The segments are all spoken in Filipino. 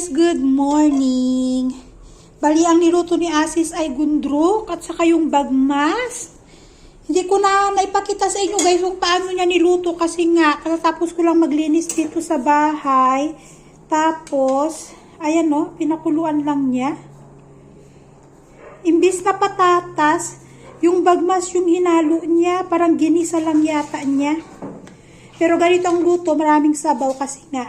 guys, good morning. Bali, ang niluto ni Asis ay gundruk at saka yung bagmas. Hindi ko na naipakita sa inyo guys kung paano niya niluto kasi nga, katatapos ko lang maglinis dito sa bahay. Tapos, ayan no, pinakuluan lang niya. Imbis na patatas, yung bagmas yung hinalo niya, parang ginisa lang yata niya. Pero ganito ang luto, maraming sabaw kasi nga,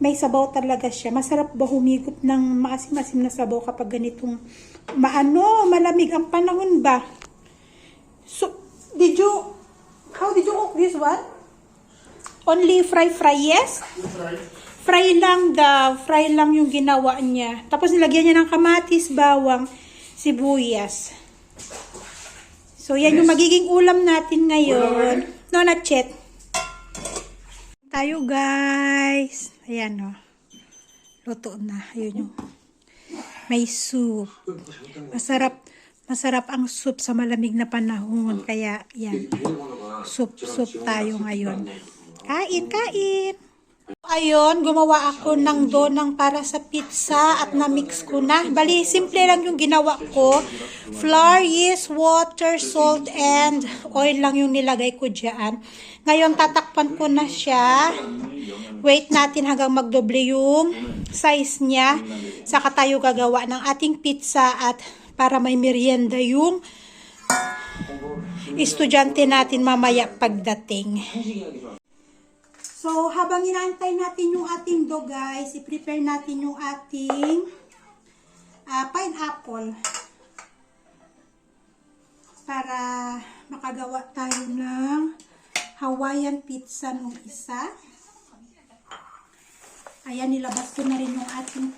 may sabaw talaga siya. Masarap ba humigop ng maasim-asim na sabaw kapag ganitong maano, malamig ang panahon ba? So, did you, how did you cook this one? Only fry fry, yes? Fry lang daw, fry lang yung ginawa niya. Tapos nilagyan niya ng kamatis, bawang, sibuyas. So, yan yung magiging ulam natin ngayon. No, not yet. Tayo, guys. Ayan, oh. Luto na. Ayun yung may soup. Masarap, masarap ang soup sa malamig na panahon. Kaya, yan. Soup, soup tayo ngayon. Kain, kain. Ayun, gumawa ako ng donang para sa pizza at na-mix ko na. Bali, simple lang yung ginawa ko. Flour, yeast, water, salt, and oil lang yung nilagay ko dyan. Ngayon, tatakpan ko na siya. Wait natin hanggang magdoble yung size niya. Saka tayo gagawa ng ating pizza at para may merienda yung estudyante natin mamaya pagdating. So, habang inaantay natin yung ating dough, guys, i-prepare natin yung ating ah, pineapple para makagawa tayo ng Hawaiian pizza nung isa. Ayan, nilabas ko na rin yung ating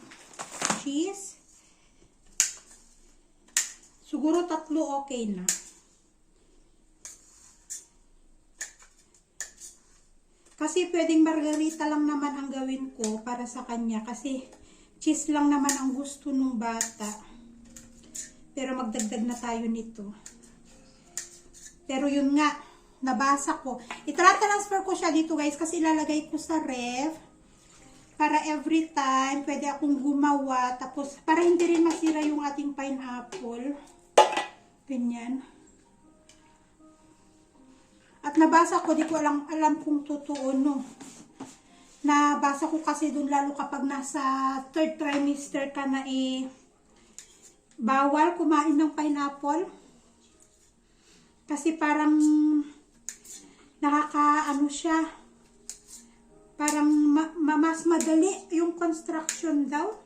cheese. Siguro tatlo okay na. Kasi pwedeng margarita lang naman ang gawin ko para sa kanya. Kasi cheese lang naman ang gusto nung bata. Pero magdagdag na tayo nito. Pero yun nga, nabasa ko. Itra-transfer ko siya dito guys kasi ilalagay ko sa ref. Para every time, pwede akong gumawa. Tapos, para hindi rin masira yung ating pineapple. Ganyan. At nabasa ko, di ko alam, alam kung totoo, no. Nabasa ko kasi dun lalo kapag nasa third trimester ka na eh, bawal kumain ng pineapple. Kasi parang nakaka, ano siya, parang ma- ma- mas madali yung construction daw.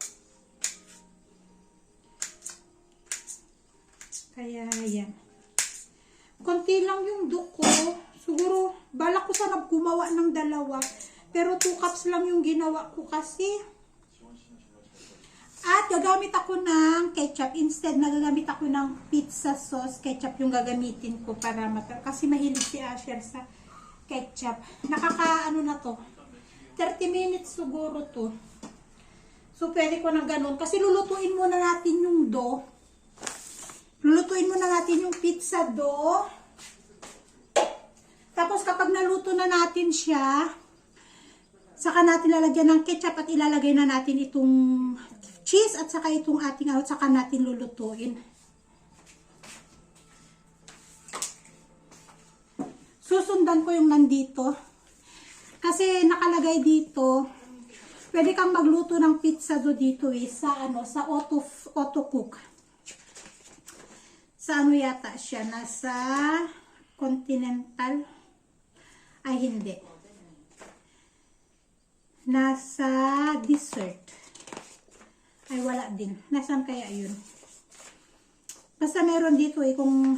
Kaya, yan. Konti lang yung duko. Siguro, balak ko sana gumawa ng dalawa. Pero 2 cups lang yung ginawa ko kasi. At gagamit ako ng ketchup. Instead, nagagamit ako ng pizza sauce. Ketchup yung gagamitin ko para mata. Kasi mahilig si Asher sa ketchup. Nakaka, ano na to. 30 minutes siguro to. So, pwede ko na ganun. Kasi lulutuin muna natin yung dough. Lulutuin muna natin yung pizza dough. Tapos kapag naluto na natin siya, saka natin lalagyan ng ketchup at ilalagay na natin itong cheese at saka itong ating out, saka natin lulutuin. Susundan ko yung nandito. Kasi nakalagay dito, pwede kang magluto ng pizza do dito eh, sa ano, sa auto, auto cook sa ano yata siya, nasa continental, ay hindi, nasa dessert, ay wala din, nasan kaya yun? Basta meron dito eh, kung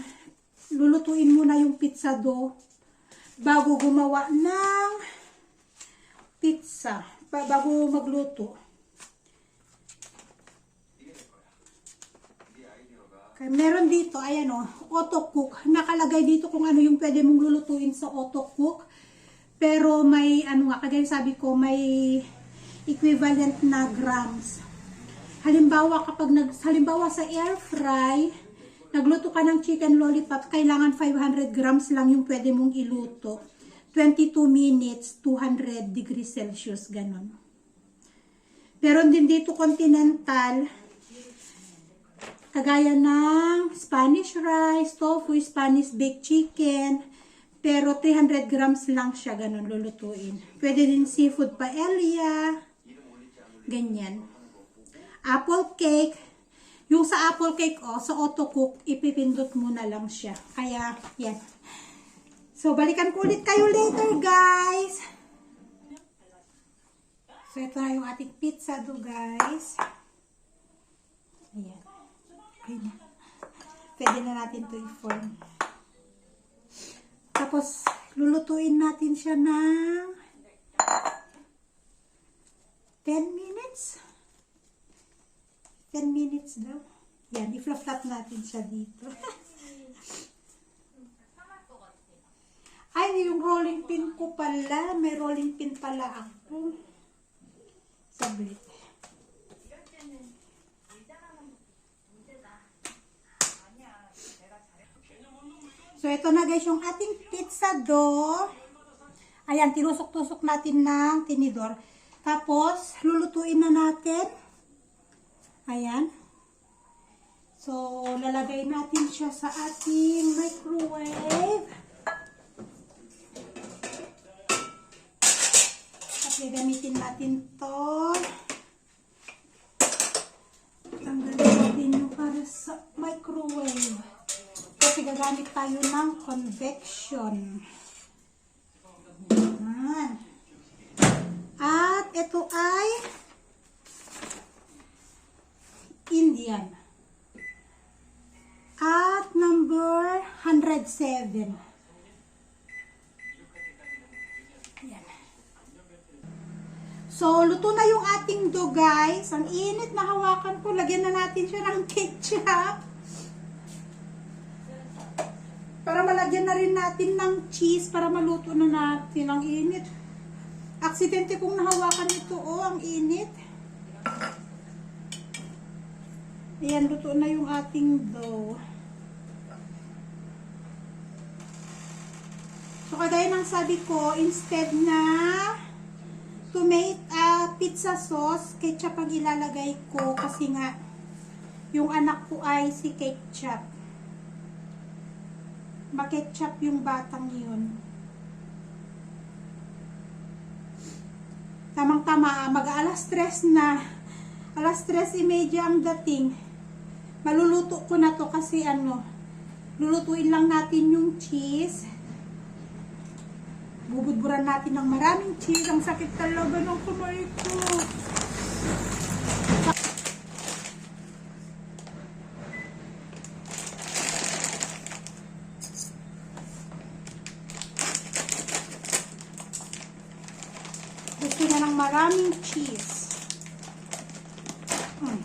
lulutuin mo na yung pizza dough, bago gumawa ng pizza, ba- bago magluto. Kaya meron dito, ayan o, auto cook. Nakalagay dito kung ano yung pwede mong lulutuin sa auto cook. Pero may, ano nga, kagaya sabi ko, may equivalent na grams. Halimbawa, kapag nag, halimbawa sa air fry, nagluto ka ng chicken lollipop, kailangan 500 grams lang yung pwede mong iluto. 22 minutes, 200 degrees Celsius, ganon. Meron din dito continental. Kagaya ng Spanish rice, tofu, Spanish baked chicken. Pero 300 grams lang siya ganun lulutuin. Pwede din seafood paella. Ganyan. Apple cake. Yung sa apple cake, oh, sa auto cook, ipipindot mo na lang siya. Kaya, yan. So, balikan ko ulit kayo later, guys. So, ito na yung ating pizza do, guys. Ayan. Okay na. Pwede na natin to i-form. Tapos, lulutuin natin siya ng 10 minutes. 10 minutes daw. Yan, i-flat natin siya dito. Ay, yung rolling pin ko pala. May rolling pin pala ako. Sablit. So, ito na guys yung ating pizza dough. Ayan, tinusok-tusok natin ng tinidor. Tapos, lulutuin na natin. Ayan. So, lalagay natin siya sa ating microwave. At gagamitin natin to. Tanggalin natin yung para sa microwave. Kasi gagamit tayo ng convection. Ayan. At ito ay Indian. At number 107. Ayan. So, luto na yung ating dough, guys. Ang init na hawakan ko. Lagyan na natin siya ng ketchup. Para malagyan na rin natin ng cheese para maluto na natin. Ang init. Aksidente kong nahawakan ito. Oh, ang init. Ayan, luto na yung ating dough. So, kagaya ng sabi ko, instead na tomato ah, pizza sauce, ketchup ang ilalagay ko kasi nga yung anak ko ay si ketchup. Maketchup yung batang yun. Tamang-tama, mag-alas stress na. Alas stress imedya ang dating. Maluluto ko na to kasi ano, lulutuin lang natin yung cheese. Bubudburan natin ng maraming cheese. Ang sakit talaga ng kamay ko. Gusto niya ng maraming cheese. Hmm.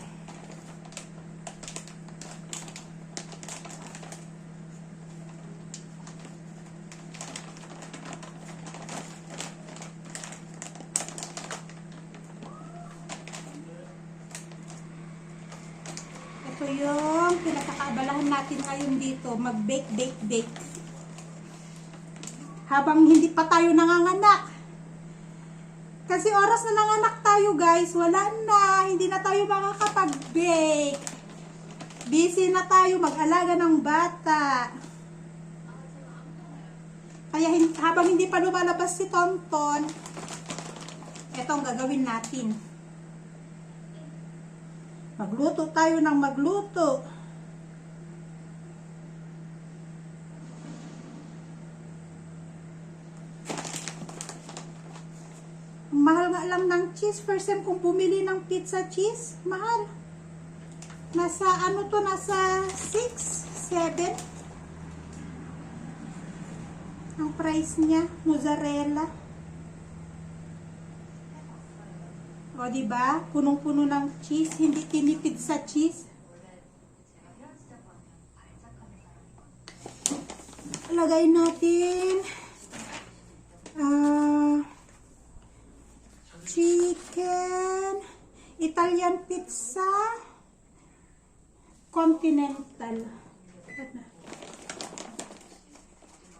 Ito yung pinakakaabalahan natin ngayon dito, mag-bake, bake, bake. Habang hindi pa tayo nanganganak. Kasi oras na nanganak tayo guys, wala na, hindi na tayo makakapag-bake. Busy na tayo mag-alaga ng bata. Kaya habang hindi pa lumalabas si Tonton, ito ang gagawin natin. Magluto tayo ng magluto. Ang mahal nga lang ng cheese. First time kong bumili ng pizza cheese, mahal. Nasa ano to, nasa 6, 7. Ang price niya, mozzarella. O, di ba? Punong-puno ng cheese, hindi tinipid sa cheese. Lagay natin ah chicken, Italian pizza, continental.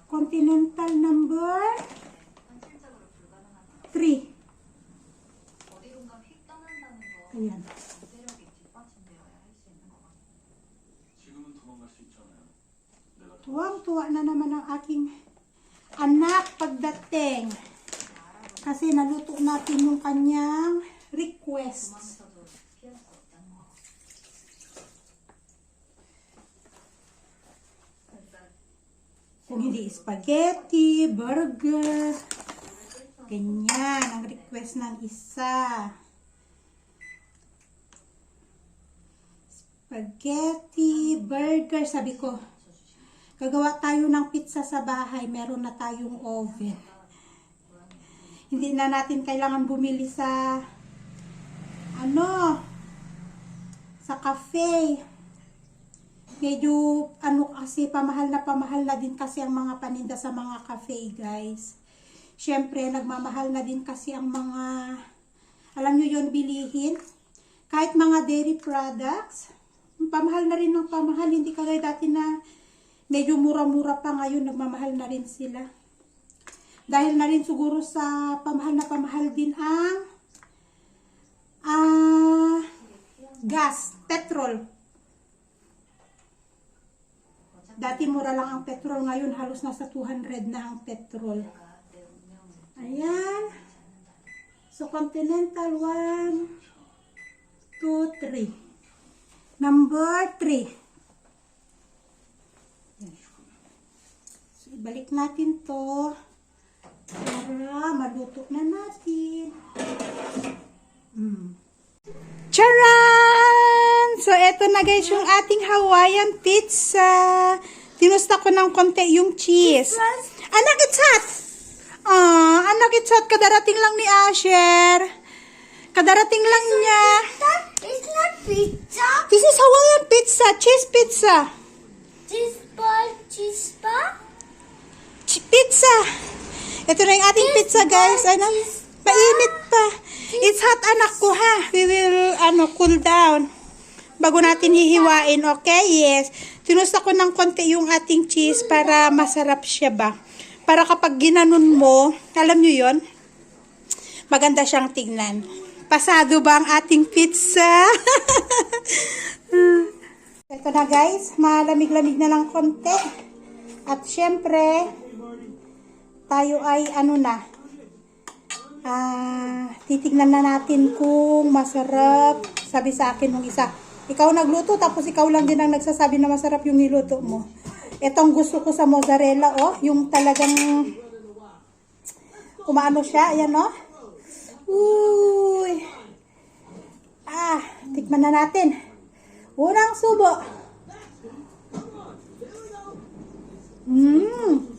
Continental number 3. Ayan. Tuwang-tuwa na naman ang aking anak pagdating. Kasi naluto natin yung kanyang request. Kung hindi spaghetti, burger, ganyan ang request ng isa. Spaghetti, burger, sabi ko, Gagawa tayo ng pizza sa bahay. Meron na tayong oven. Hindi na natin kailangan bumili sa ano sa cafe. Medyo ano kasi pamahal na pamahal na din kasi ang mga paninda sa mga cafe, guys. Syempre, nagmamahal na din kasi ang mga alam nyo yon bilihin. Kahit mga dairy products, pamahal na rin ng pamahal. Hindi kagaya dati na medyo mura-mura pa ngayon, nagmamahal na rin sila. Dahil na rin siguro sa pamahal na pamahal din ang ah gas, petrol. Dati mura lang ang petrol, ngayon halos nasa 200 na ang petrol. Ayan. So, Continental 1, 2, 3. Number 3. So, ibalik natin to para maluto na natin. Mm. Charan! So, eto na guys yung ating Hawaiian pizza. Tinusta ko ng konti yung cheese. Anak, it's hot! Ah, anak, it's hot. Kadarating lang ni Asher. Kadarating lang niya. It's not pizza. This is Hawaiian pizza, cheese pizza. Cheese ball, cheese ball. Ch- pizza. Ito na yung ating pizza, guys. Ano? Mainit pa. It's hot, anak ko, ha? We will, ano, cool down. Bago natin hihiwain, okay? Yes. Tinusta ko ng konti yung ating cheese para masarap siya ba? Para kapag ginanon mo, alam nyo yon maganda siyang tignan. Pasado ba ang ating pizza? Ito na guys, malamig-lamig na lang konti. At syempre, tayo ay ano na, ah, titignan na natin kung masarap. Sabi sa akin nung isa, ikaw nagluto tapos ikaw lang din ang nagsasabi na masarap yung niluto mo. Itong gusto ko sa mozzarella, oh, yung talagang umaano siya, ayan oh. Uy. Ah, tikman na natin. Unang subo. Mmm.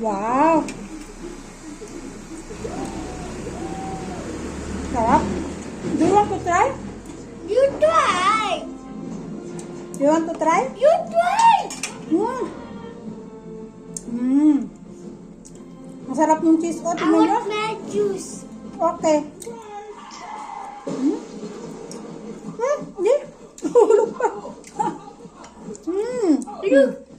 Wow! Sarap. Do you want to try? You try! You want to try? You try! Wow! Mmm. Ang sarap ng cheese oat. I want my juice. Okay. Mm. Mm, di. Hulog pa. Mm. Look.